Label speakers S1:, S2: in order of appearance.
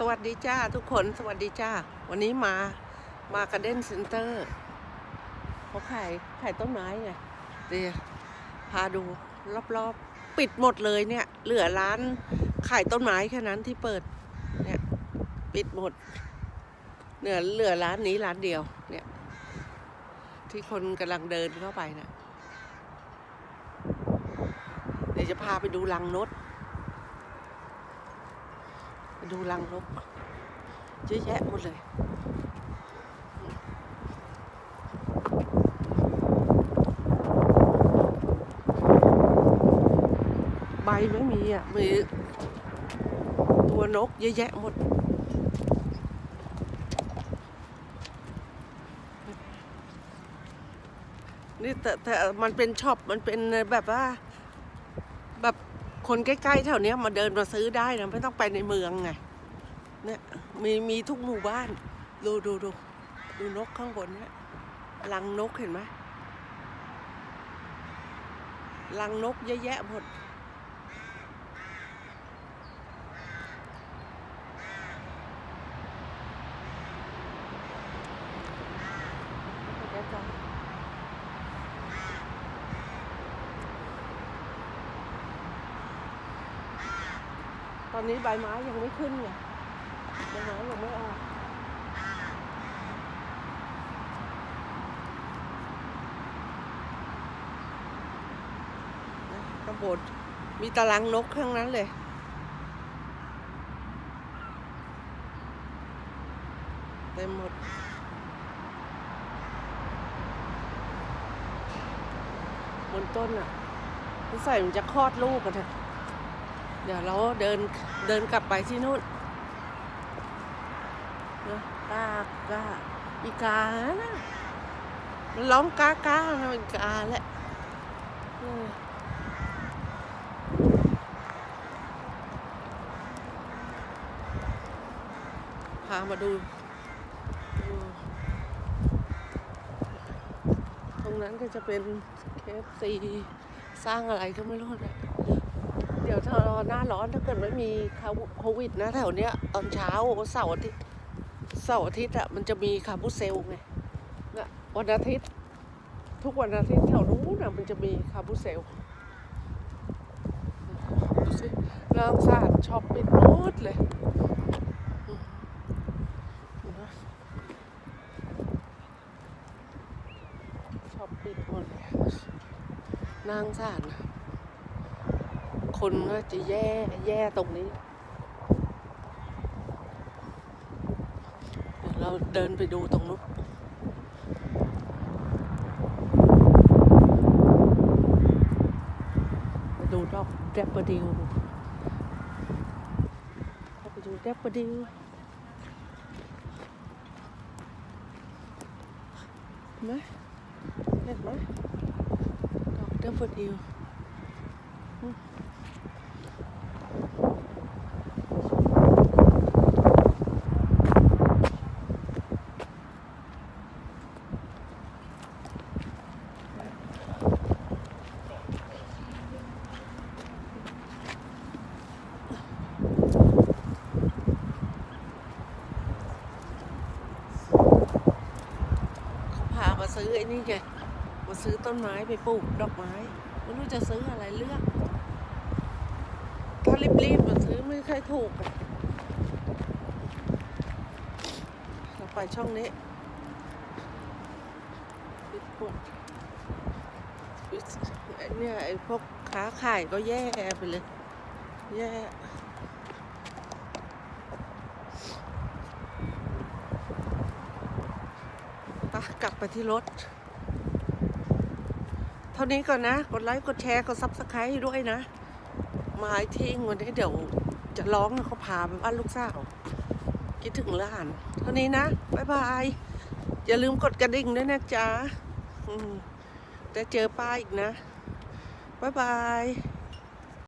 S1: สวัสดีจ้าทุกคนสวัสดีจ้า วันนี้มามากร์เด้นเซ็นเตอร์เขาขายขายต้นไม้ไงเดี๋ยวพาดูรอบๆ ปิดหมดเลยเนี่ย เหลือร้านขายต้นไม้แค่นั้นที่เปิดเนี่ยปิดหมดเหลือเหลือร้านนี้ร้านเดียวเนี่ย ที่คนกำลังเดินเข้าไปนะเดี๋ยวจะพาไปดูรังนก ดูรังนกเยอะแยะหมดเลยใบไม่มีอะมีตัวนกเยอะแยะหมดนี่แต่แต่มันเป็นช็อปมันเป็นแบบว่า คนใกล้ๆแถวเนี้ยมาเดินมาซื้อได้นะไม่ต้องไปในเมืองไงเนี่ยมีมีทุกหมู่บ้าน ดูดูดูดูนกข้างบนเนี่ยรังนกเห็นไหมรังนกเยอะแยะหมด ตอนนี้ใบไม้ยังไม่ขึ้นไงใบไม้ยังไม่ออกนะข้างบนมีตารางนกข้างนั้นเลยเต็มหมดบนต้นอะใส่มันจะคลอดลูกกันเถอะ เดี๋ยวเราเดินเดินกลับไปที่นู่นนะกากาอีกานะมันร้องกากานะเป็นกาแหละพามาดู ตรงนั้นก็จะเป็นเคฟซีสร้างอะไรก็ไม่รู้นะ ดี๋ยวถ้าหน้าร้อนถ้าเกิดไม่มีโควิดนะแถวเนี้ยตอนเช้าเสาร์อาทิตย์เสาร์อาทิตย์อะมันจะมีคาบูเซลไงนะวันอาทิตย์ ทุกวันอาทิตย์แถวนู้นอะมันจะมีคาบูเซลดูสิร้านสาดช็อปปิดหมดเลยช็อปปิดหมดเลยนางสาดนะ คนก็จะแย่แย่ตรงนี้ เดี๋ยวเราเดินไปดูตรงนู้นไปดูดอกแดปเปอร์ดิวไปดูแดปเปอร์ดิวไหมเห็นไหมดอกแดปเปอร์ดิวเซื้อไอ้นี่ไงมาซื้อต้นไม้ไปปลูกดอกไม้ไม่รู้จะซื้ออะไรเลือกถ้ารีบๆมาซื้อไม่ค่อยถูกเราไปช่องนี้ปิดหมดปิดไอ้เนี่ยไอ้พวกค้าขายก็แย่ไปเลย แย่ ไปกลับไปที่รถ เท่านี้ก่อนนะ กดไลค์ กดแชร์ กดซับสไครต์ด้วยนะ มาอีกทิ้งวันนี้เดี๋ยวจะร้องเขาพาไปบ้านลูกสาวคิดถึงหลาน เท่านี้นะ บ๊ายบาย อย่าลืมกดกระดิ่งด้วยนะจ๊ะจะเจอป้าอีกนะ บ๊ายบาย